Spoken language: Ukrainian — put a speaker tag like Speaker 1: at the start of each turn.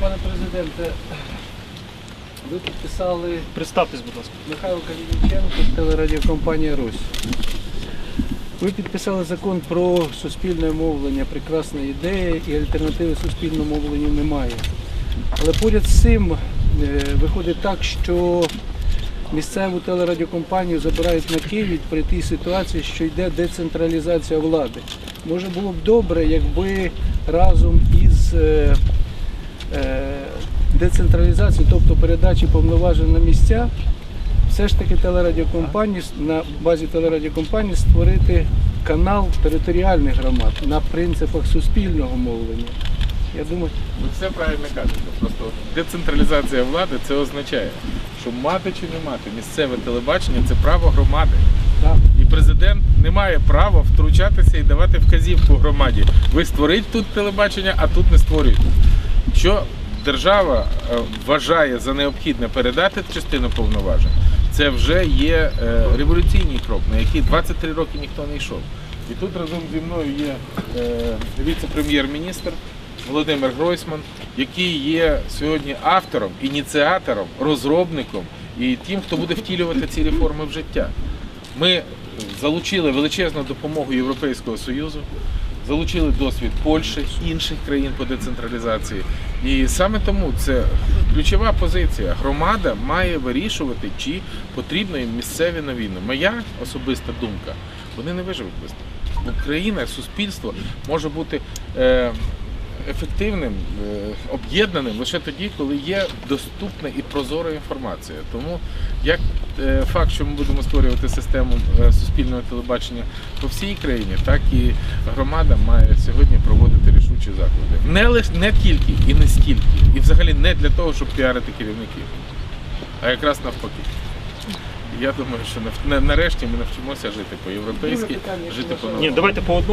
Speaker 1: Пане президенте, ви підписали
Speaker 2: Представтесь, будь ласка.
Speaker 1: Михайло Калініченко, телерадіокомпанія Русь. Ви підписали закон про суспільне мовлення, прекрасна ідея, і альтернативи суспільному мовленню немає. Але поряд з цим е, виходить так, що місцеву телерадіокомпанію забирають на Київ при тій ситуації, що йде децентралізація влади. Може було б добре, якби разом із е, е, тобто передачі повноважень на місця, все ж таки телерадіокомпанії на базі телерадіокомпанії створити канал територіальних громад на принципах суспільного мовлення. Я думаю,
Speaker 3: Ви все правильно кажете. Просто децентралізація влади це означає, що мати чи не мати місцеве телебачення це право громади.
Speaker 1: так,
Speaker 3: І президент не має права втручатися і давати вказівку громаді. Ви створіть тут телебачення, а тут не створюйте. Що держава е, вважає за необхідне передати частину повноважень, це вже є е, революційний крок, на який 23 роки ніхто не йшов. І тут разом зі мною є е, віце-прем'єр-міністр Володимир Гройсман, який є сьогодні автором, ініціатором, розробником і тим, хто буде втілювати ці реформи в життя. Ми залучили величезну допомогу Європейського Союзу, залучили досвід Польщі, інших країн по децентралізації. І саме тому це ключова позиція. Громада має вирішувати, чи потрібно їм місцеві новини. Моя особиста думка, вони не виживуть без того. Україна, суспільство може бути. Е, ефективним, е, об'єднаним лише тоді, коли є доступна і прозора інформація. Тому як е, факт, що ми будемо створювати систему е, суспільного телебачення по всій країні, так і громада має сьогодні проводити рішучі заклади. Не лише не тільки і не стільки, і взагалі не для того, щоб піарити керівників, а якраз навпаки. Я думаю, що нарешті ми навчимося жити по-європейськи, жити
Speaker 1: яке
Speaker 3: по
Speaker 2: Ні, давайте по одному.